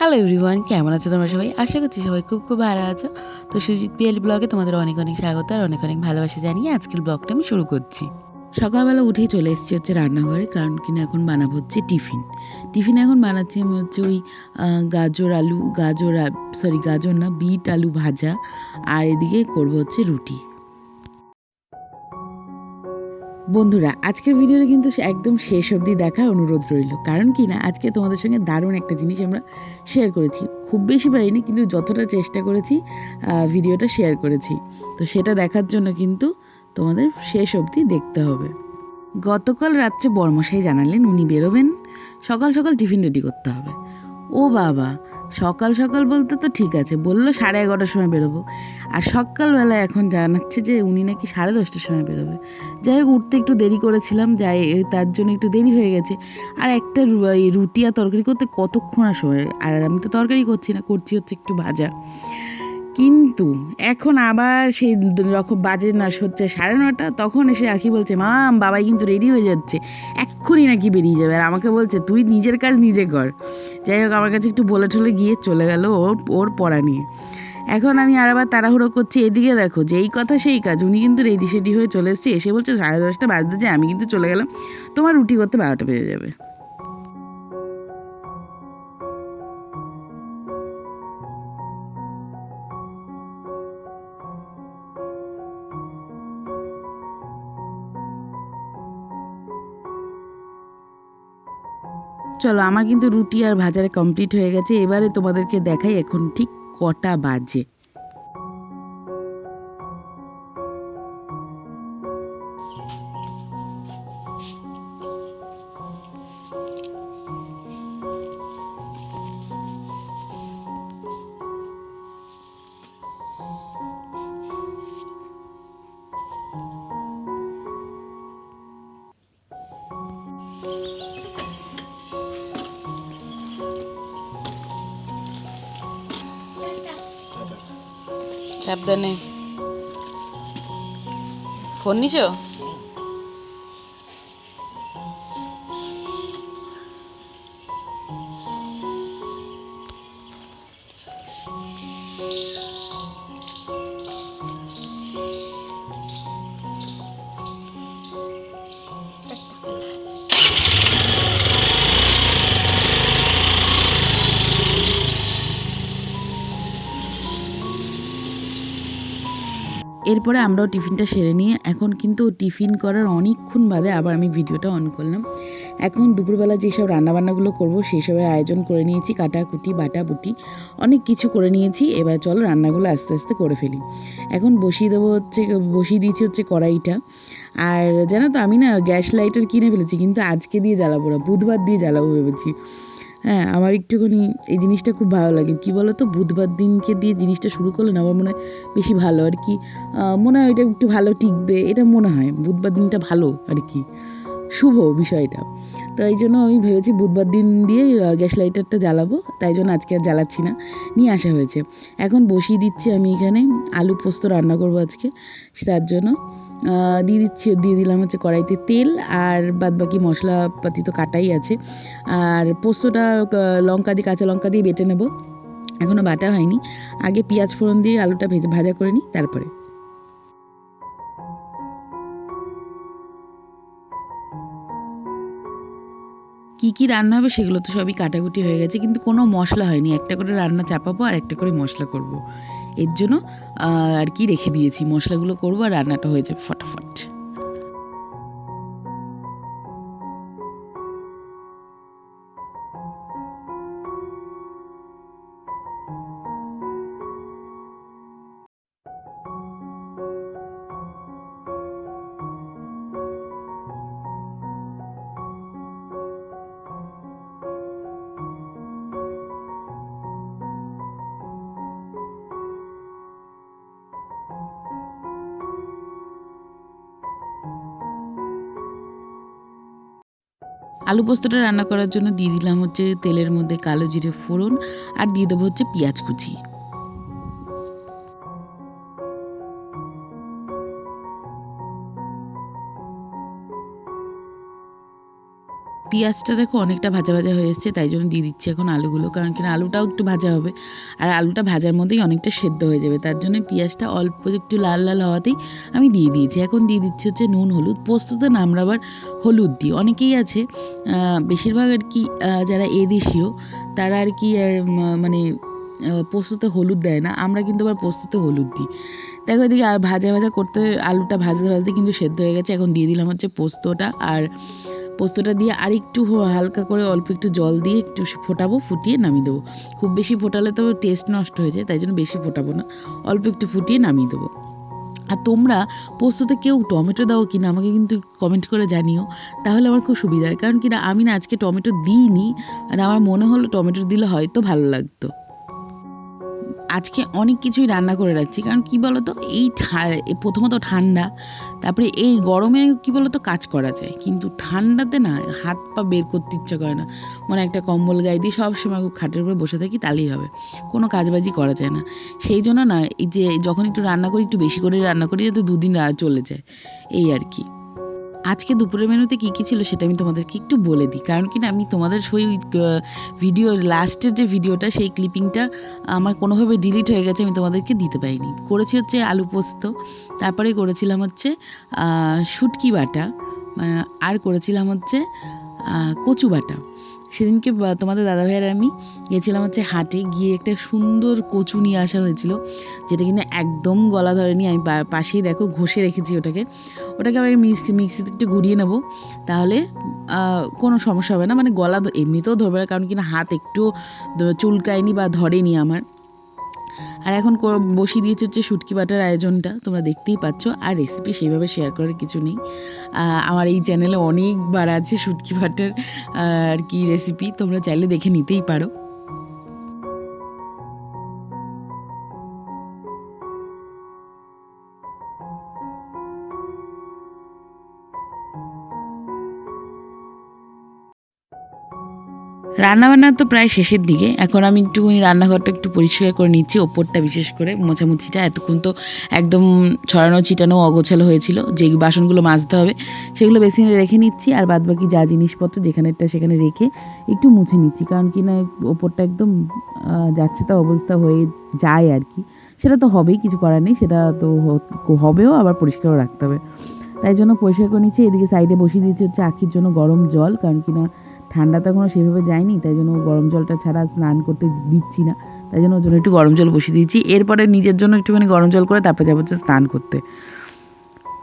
Hello everyone কেমন আছো তোমরা সবাই? আশা করছি সবাই খুব খুব ভালো আছো। তো সুজিত পিএল ব্লগে তোমাদের অনেক অনেক স্বাগত আর অনেক অনেক ভালোবাসা জানিয়ে আজকের ব্লগটা আমি শুরু করছি। সকালবেলা উঠেই চলে এসেছি হচ্ছে রান্নাঘরে, কারণ কিনা এখন বানাবো হচ্ছে টিফিন। টিফিন এখন বানাচ্ছি আমি হচ্ছে ওই গাজর আলু, গাজর সরি গাজর না, বিট আলু ভাজা, আর এদিকে করব হচ্ছে রুটি। বন্ধুরা, আজকের ভিডিওটা কিন্তু একদম শেষ অবধি দেখার অনুরোধ রইল। কারণ কি না, আজকে তোমাদের সঙ্গে দারুণ একটা জিনিস আমরা শেয়ার করেছি। খুব বেশি পারিনি, কিন্তু যতটা চেষ্টা করেছি ভিডিওটা শেয়ার করেছি। তো সেটা দেখার জন্য কিন্তু তোমাদের শেষ অবধি দেখতে হবে। গতকাল রাত্রে বর্মশাই জানালেন, উনি বেরোবেন। সকাল সকাল টিফিন রেডি করতে হবে। ও বাবা সকাল সকাল বলতে তো ঠিক আছে, বলল সাড়ে এগারোটার সময় বেরোবো। আর সকালবেলা এখন জানাচ্ছে যে উনি নাকি সাড়ে দশটার সময় বেরোবে। যাই হোক, উঠতে একটু দেরি করেছিলাম, যাই তার জন্য একটু দেরি হয়ে গেছে। আর একটা রুটি আর তরকারি করতে কতক্ষণ আর সময় আর আমি তো তরকারি করছি না, করছি হচ্ছে একটু ভাজা। কিন্তু এখন আবার সেই রকম বাজে না হচ্ছে সাড়ে নটা, তখন এসে আখি বলছে, মাম, বাবাই কিন্তু রেডি হয়ে যাচ্ছে। এক্ষুনি নাকি বেরিয়ে যাবে। আর আমাকে বলছে, তুই নিজের কাজ নিজে কর। যাই হোক, আমার কাছে একটু বলে ঠলে গিয়ে চলে গেল ওর ওর পড়া নিয়ে। এখন আমি আর আবার তাড়াহুড়ো করছি। এদিকে দেখো, যেই কথা সেই কাজ। উনি কিন্তু রেডি সেডি হয়ে চলে এসছে। এসে বলছে, সাড়ে দশটা বাজতে যে আমি কিন্তু চলে গেলাম। তোমার রুটি করতে বারোটা বেজে যাবে। চলো, আমার কিন্তু রুটি আর ভাজারে কমপ্লিট হয়ে গেছে। এবারে তোমাদেরকে দেখাই এখন ঠিক কটা বাজে। সাবধানে। ফোন নিছো? এরপরে আমরাও টিফিনটা সেরে নিয়ে এখন কিন্তু টিফিন করার অনেকক্ষণ বাদে আবার আমি ভিডিওটা অন করলাম। এখন দুপুরবেলা যেসব রান্নাবান্নাগুলো করব সেসবের আয়োজন করে নিয়েছি, কাটাকুটি বাটা বুটি অনেক কিছু করে নিয়েছি। এবার চলো রান্নাগুলো আস্তে আস্তে করে ফেলি। এখন বসিয়ে দেবো হচ্ছে, বসিয়ে দিয়েছি হচ্ছে কড়াইটা। আর জানো তো আমি না গ্যাস লাইটার কিনে ফেলেছি, কিন্তু আজকে দিয়ে জ্বালাবো না, বুধবার দিয়ে জ্বালাবো ভেবেছি। হ্যাঁ আমার একটুখানি এই জিনিসটা খুব ভালো লাগে। কি বলো তো বুধবার দিনকে দিয়ে জিনিসটা শুরু করলে না আমার মনে হয় বেশি ভালো আর কি। মনে হয় এটা একটু ভালো টিকবে, এটা মনে হয়। বুধবার দিনটা ভালো আর কি। শুভ বিষয়টা। তো এই জন্য আমি ভেবেছি বুধবার দিন দিয়ে গ্যাস লাইটারটা জ্বালাবো। তাই জন্য আজকে আর জ্বালাচ্ছি না। নিয়ে আসা হয়েছে। এখন বসিয়ে দিচ্ছি আমি এখানে আলু পোস্ত রান্না করব আজকে। তার জন্য দিয়ে দিচ্ছি, দিয়ে দিলাম হচ্ছে কড়াইতে তেল আর বাদবাকি মশলাপাতি তো কাটাই আছে। আর পোস্তটা লঙ্কা দিয়ে, কাঁচা লঙ্কা দিয়ে বেটে নেব। এখনও বাটা হয়নি। আগে পেঁয়াজ ফোড়ন দিয়ে আলুটা ভেজে, ভাজা করে নিই, তারপরে। কি কি রান্না হবে সেগুলো তো সবই কাটাকুটি হয়ে গেছে, কিন্তু কোনো মশলা হয়নি একটা করে রান্না চাপাবো আর একটা করে মশলা করব। এর জন্য আর কি রেখে দিয়েছি, মশলাগুলো করব আর রান্নাটা হয়ে যাবে ফটাফট আলু পোস্তটা রান্না করার জন্য দিয়ে দিলাম হচ্ছে তেলের মধ্যে কালো জিরে ফোড়ন আর দিয়ে দেবো হচ্ছে পেঁয়াজ কুচি। পেঁয়াজটা দেখো অনেকটা ভাজা ভাজা হয়ে এসছে, তাই জন্য দিয়ে দিচ্ছি এখন আলুগুলো, কারণ কিনা আলুটাও একটু ভাজা হবে। আর আলুটা ভাজার মধ্যেই অনেকটা সেদ্ধ হয়ে যাবে, তার জন্য পেঁয়াজটা অল্প একটু লাল লাল হওয়াতেই আমি দিয়ে দিয়েছি। এখন দিয়ে দিচ্ছি হচ্ছে নুন, হলুদ পোস্ততে না, আমরা আবার হলুদ দিই। অনেকেই আছে বেশিরভাগ আর কি যারা এদেশীয়, তারা আর কি মানে পোস্ততে হলুদ দেয় না, আমরা কিন্তু আবার পোস্ততে হলুদ দিই। দেখো এদিকে ভাজা ভাজা করতে, আলুটা ভাজতে ভাজতে কিন্তু সেদ্ধ হয়ে গেছে, এখন দিয়ে দিলাম হচ্ছে পোস্তটা, আর পোস্তটা দিয়ে আর একটু হালকা করে অল্প একটু জল দিয়ে একটু ফোটাবো, ফুটিয়ে নামিয়ে দেবো। খুব বেশি ফোটালে তো টেস্ট নষ্ট হয়ে যায়, তাই জন্য বেশি ফোটাবো না। অল্প একটু ফুটিয়ে নামিয়ে দেবো। আর তোমরা পোস্ততে কেউ টমেটো দাও কি না আমাকে কিন্তু কমেন্ট করে জানিও, তাহলে আমার খুব সুবিধা হয়। কারণ কিনা আমি না আজকে টমেটো দিইনি, আর আমার মনে হলো টমেটো দিলে হয়তো ভালো লাগতো। আজকে অনেক কিছুই রান্না করে রাখছি। কারণ কি বলতো? এই প্রথমত ঠান্ডা, তারপরে এই গরমে কি বলতো? কাজ করা যায়। কিন্তু ঠান্ডাতে না হাত পা বের করতে ইচ্ছা করে না। মানে একটা কম্বল গায়ে দিয়ে সবসময় খাটের উপরে বসে থাকি, তাহলেই হবে। কোনো কাজবাজি করা যায় না। সেই জন্য না, এই যে যখন একটু রান্না করি, একটু বেশি করে রান্না করি, যাতে দুদিন চলে যায়। এই আর কি। আজকে দুপুরের মেনুতে কী কী ছিল সেটা আমি তোমাদেরকে একটু বলে দিই। কারণ কি না, আমি তোমাদের সেই ভিডিও লাস্টের যে ভিডিওটা সেই ক্লিপিংটা আমার কোনোভাবে ডিলিট হয়ে গেছে, আমি তোমাদেরকে দিতে পারিনি। করেছি হচ্ছে আলু পোস্ত, তারপরে করেছিলাম হচ্ছে শুটকি বাটা আর করেছিলাম হচ্ছে কচু বাটা। সেদিনকে তোমাদের দাদাভাই আর আমি গেছিলাম হচ্ছে হাটে, গিয়ে একটা সুন্দর কচু নিয়ে আসা হয়েছিল, যেটা কিনা একদম গলা ধরেনি। আমি পাশেই দেখো ঘষে রেখেছি ওটাকে। ওটাকে আমি মিক্সি, মিক্সিতে একটু ঘুরিয়ে নেব। তাহলে কোনো সমস্যা হবে না। মানে গলা এমনিতেও ধরবে না, কারণ কিনা হাত একটু চুলকায়নি বা ধরেনি আমার। আর এখন বসিয়ে দিয়েছে হচ্ছে শুটকি বাটার আয়োজনটা, তোমরা দেখতেই পাচ্ছ, আর রেসিপি সেইভাবে শেয়ার করার কিছু নেই। আমার এই চ্যানেলে অনেকবার আছে শুটকি বাটার আর কি রেসিপি তোমরা চাইলে দেখে নিতেই পারো। রান্নাবান্না তো প্রায় শেষের দিকে। এখন আমি একটুখানি রান্নাঘরটা একটু পরিষ্কার করে নিচ্ছি, ওপরটা বিশেষ করে মোছামুছিটা। এতক্ষণ তো একদম ছড়ানো, ছিটানো, অগোছালো হয়েছিল। যে বাসনগুলো মাজতে হবে সেগুলো বেসিনে রেখে নিচ্ছি আর বাদ বাকি যা জিনিসপত্র যেখানেরটা সেখানে রেখে একটু মুছে নিচ্ছি। কারণ কি না, ওপরটা একদম যাচ্ছে তা অবস্থা হয়ে যায় আর কি। সেটা তো হবেই, কিছু করার নেই। সেটা তো হবেও, আবার পরিষ্কারও রাখতে হবে। তাই জন্য পরিষ্কার করে নিচ্ছি। এদিকে সাইডে বসিয়ে দিচ্ছি হচ্ছে আখির জন্য গরম জল। কারণ কি না ঠান্ডা তো এখনও সেভাবে যায়নি, তাই জন্য গরম জলটা ছাড়া স্নান করতে দিচ্ছি না। তাই জন্য ওর জন্য একটু গরম জল বসিয়ে দিয়েছি। এরপরে নিজের জন্য একটুখানি গরম জল করে তারপরে যাব হচ্ছে স্নান করতে।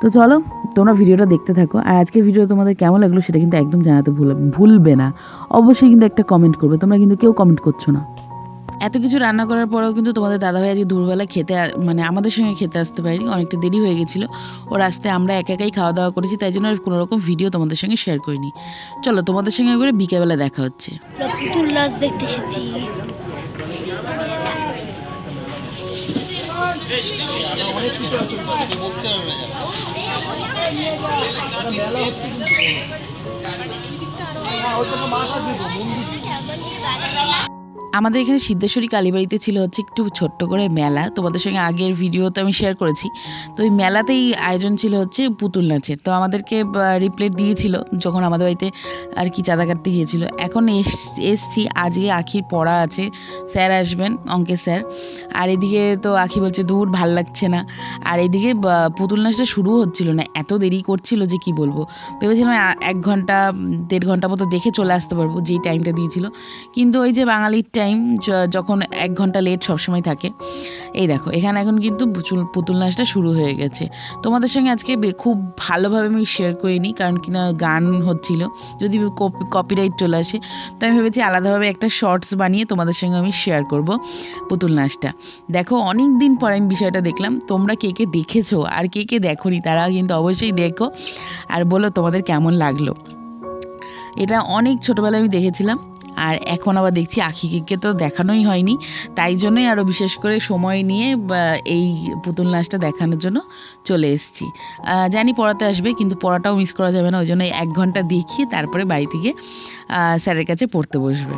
তো চলো, তোমরা ভিডিওটা দেখতে থাকো। আর আজকে ভিডিও তোমাদের কেমন লাগল সেটা কিন্তু একদম জানাতে ভুল ভুলবে না। অবশ্যই কিন্তু একটা কমেন্ট করবে। তোমরা কিন্তু কেউ কমেন্ট করছ না। এত কিছু রান্না করার পরেও কিন্তু তোমাদের দাদাভাই আজকে দুপুরবেলা খেতে মানে আমাদের সঙ্গে খেতে আসতে পারিনি অনেকটা দেরি হয়ে গেছিল। ওর আসতে আমরা একা একাই খাওয়া দাওয়া করেছি তাই জন্য আর কোনো রকম ভিডিও তোমাদের সঙ্গে শেয়ার করিনি। চলো তোমাদের সঙ্গে করে বিকেলবেলা দেখা হচ্ছে। আমরা পুতুল নাচ দেখতে এসেছি। আমাদের এখানে সিদ্ধেশ্বরী কালীবাড়িতে ছিল হচ্ছে একটু ছোট্ট করে মেলা। তোমাদের সঙ্গে আগের ভিডিও তো আমি শেয়ার করেছি। তো ওই মেলাতেই আয়োজন ছিল হচ্ছে পুতুল নাচের। তো আমাদেরকে রিপ্লেট দিয়েছিল যখন আমাদের বাড়িতে আর কি চাঁদা কাটতে গিয়েছিল। এখন এস- এসছি, আজকে আখির পড়া আছে। স্যার আসবেন, অঙ্কের স্যার। আর এদিকে তো আখি বলছে, দূর, ভালো লাগছে না। আর এদিকে পুতুল নাচটা শুরু হচ্ছিল না। এত দেরি করছিল যে কি বলব? ভেবেছিলাম এক ঘণ্টা, দেড় ঘণ্টা মতো দেখে চলে আসতে পারব, যেই টাইমটা দিয়েছিল। কিন্তু ওই যে বাঙালির টাইম যখন এক ঘণ্টা লেট সবসময় থাকে। এই দেখো, এখানে এখন কিন্তু পুচুল- পুতুল নাচটা শুরু হয়ে গেছে। তোমাদের সঙ্গে আজকে খুব ভালোভাবে আমি শেয়ার করিনি, কারণ কিনা গান হচ্ছিল। যদি কপিরাইট চলে আসে, তো আমি ভেবেছি আলাদাভাবে একটা শর্টস বানিয়ে তোমাদের সঙ্গে আমি শেয়ার করব পুতুল নাচটা। দেখো অনেক দিন পর আমি বিষয়টা দেখলাম, তোমরা কে কে দেখেছ আর কে কে দেখোনি, তারা কিন্তু অবশ্যই দেখো। আর বলো তোমাদের কেমন লাগল। এটা অনেক ছোটোবেলায় আমি দেখেছিলাম। আর এখন আবার দেখছি আখিকে তো দেখানোই হয়নি। তাই জন্যই আরও বিশেষ করে সময় নিয়ে এই পুতুল নাচটা দেখানোর জন্য চলে এসেছি। জানি পড়াতে আসবে, কিন্তু পড়াটাও মিস করা যাবে না ওই জন্য এক ঘণ্টা দেখিয়ে তারপরে বাড়ি থেকে স্যারের কাছে পড়তে বসবে।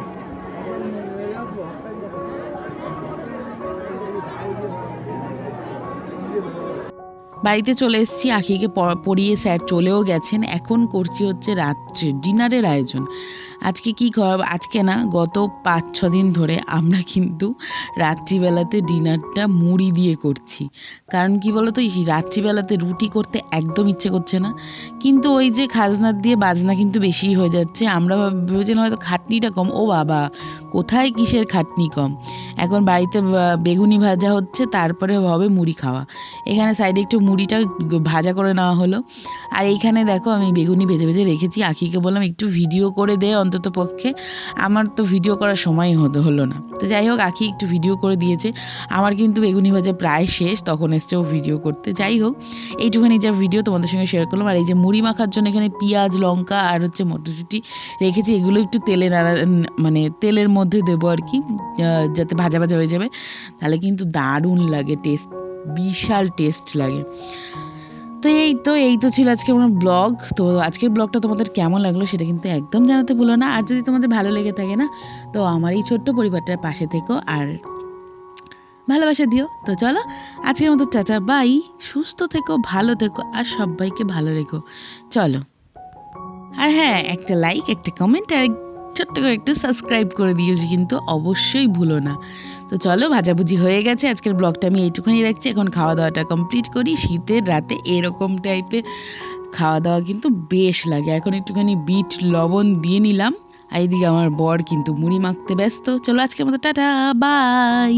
বাড়িতে চলে এসেছি, আখিকে পড়িয়ে স্যার চলেও গেছেন। এখন করছি হচ্ছে রাত্রে ডিনারের আয়োজন। আজকে কি আজকে না, গত পাঁচ, ছ দিন ধরে আমরা কিন্তু রাত্রিবেলাতে ডিনারটা মুড়ি দিয়ে করছি। কারণ কি বলতো, এই রাত্রিবেলাতে রুটি করতে একদম ইচ্ছে করছে না। কিন্তু ওই যে খাজনার দিয়ে বাজনা কিন্তু বেশি হয়ে যাচ্ছে। আমরা ভাব- ভেবেছিলাম হয়তো খাটনিটা কম। ও বাবা, কোথায় কিসের খাটনি কম? এখন বাড়িতে বেগুনি ভাজা হচ্ছে, তারপরে হবে মুড়ি খাওয়া। এখানে সাইডে একটু মুড়িটা ভাজা করে নেওয়া হলো। আর এইখানে দেখো আমি বেগুনি ভেজে ভেজে রেখেছি। আখিকে বললাম, একটু ভিডিও করে দে অন্তত পক্ষে আমার তো ভিডিও করার সময় হতে, হলো না। তো যাই হোক আখি একটু ভিডিও করে দিয়েছে। আমার কিন্তু বেগুনি ভাজা প্রায় শেষ, তখন এসছে ও ভিডিও করতে। যাই হোক, এইটুখানি যা ভিডিও তোমাদের সঙ্গে শেয়ার করলাম। আর এই যে মুড়ি মাখার জন্য এখানে পেঁয়াজ, লঙ্কা আর হচ্ছে মটরশুঁটি রেখেছি, এগুলো একটু তেলে নাড়া মানে তেলের মধ্যে দেবো আর কি যাতে ভাজা ভাজা হয়ে যাবে। তাহলে কিন্তু দারুণ লাগে, টেস্ট, বিশাল টেস্ট লাগে। তো এই তো এই তো ছিল আজকের আমার ব্লগ। তো আজকের ব্লগটা তোমাদের কেমন লাগল সেটা কিন্তু একদম জানাতে ভুলো না। আর যদি তোমাদের ভালো লেগে থাকে না, তো আমার এই ছোট্ট পরিবারটার পাশে থেকো আর ভালোবাসা দিও। তো চলো, আজকের মতো চাচা বাই। সুস্থ থেকো, ভালো থেকো আর সবাইকে ভালো রেখো। চলো। আর হ্যাঁ একটা লাইক একটা কমেন্ট আর ছোট্ট করে একটু সাবস্ক্রাইব করে দিয়েছি কিন্তু অবশ্যই ভুলো না। তো চলো ভাজাভুজি হয়ে গেছে। আজকের ব্লগটা আমি এইটুখানি রাখছি। এখন খাওয়া দাওয়াটা কমপ্লিট করি। শীতের রাতে এরকম টাইপের খাওয়া দাওয়া কিন্তু বেশ লাগে। এখন একটুখানি বিট, লবণ দিয়ে নিলাম। আর এদিকে আমার বর কিন্তু মুড়ি মাখতে ব্যস্ত। চলো আজকের মতো, টাটা বাই